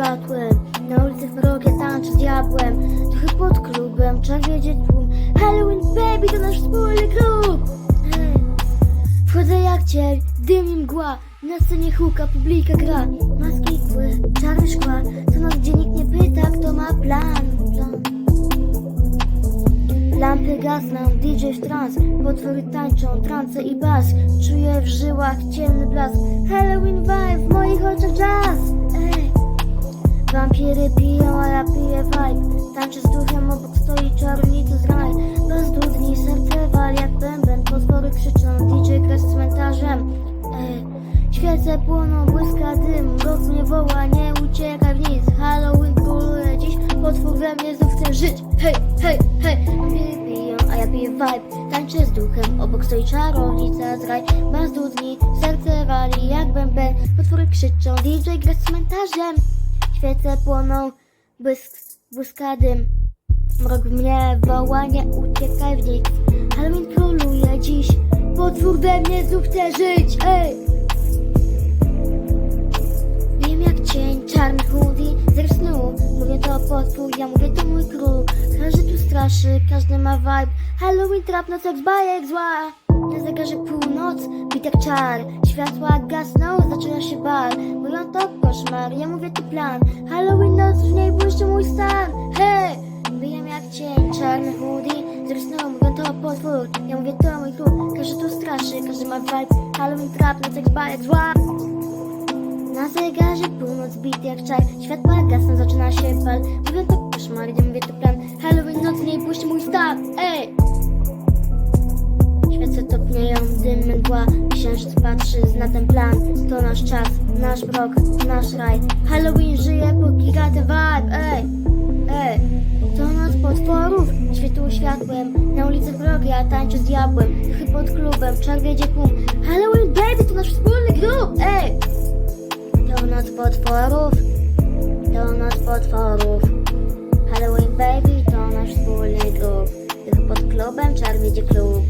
światłem. Na ulicy w mrokie tańczę z diabłem. Trochę pod klubem, czas wiedzie tłum. Halloween baby to nasz wspólny klub. Wchodzę jak ciel, dym i mgła. Na scenie huka, publika gra. Maski kły, czarne szkła. To noc, gdzie nikt nie pyta, kto ma plan, plan. Lampy gasną, DJ w trans. Potwory tańczą, trance i bas. Czuję w żyłach ciemny blask. Halloween Świece płoną, błyska dym. Mnie woła, nie uciekaj w nic. Halloween króluje dziś. Potwór we mnie znów chce żyć. Hej, hej, hej. Wampiry piją, a ja piję vibe. Tańczę z duchem, obok stoi czarownica z raj. Bez dudni, serce wali jak bęben Potwory krzyczą, DJ gra z cmentarzem. Świece płoną, błysk, błyska dym. Mrok mnie woła, nie uciekaj w nic. Halloween króluje dziś. Potwór we mnie znów chce żyć. Ej! Ja mówię to mój król Każdy tu straszy, każdy ma vibe. Halloween trap, noc jak bajek zła Na zegarze północ, bit jak czar. Światła gasną, zaczyna się bal. Mówią to koszmar, ja mówię to plan. Halloween noc, w niej błyszczy mój stan. Hej! Wiem jak cień, czarny hoodie snu, mówią to potwór. Ja mówię to mój król Każdy tu straszy, każdy ma vibe. Halloween trap, noc jak bajek zła na zegarze północ bit jak czaj. Światła gasną, zaczyna się bal Mówię to koszmar, ja mówię to plan. Halloween noc, nie puści mój stan Ej! Świece topnieją, dym, mgła. Księżyc patrzy, zna ten plan. To nasz czas, nasz mrok, nasz raj. Halloween żyje, póki ten vibe Ej! Ej! To noc potworów, światło światłem. Na ulicy wrogie, a tańczę z diabłem. Duchy pod klubem, czar wiedzie tłum Halloween baby, to potworów, to noc potworów. Halloween baby to nasz wspólny grup. Tylko pod klubem czar wiedzie klub.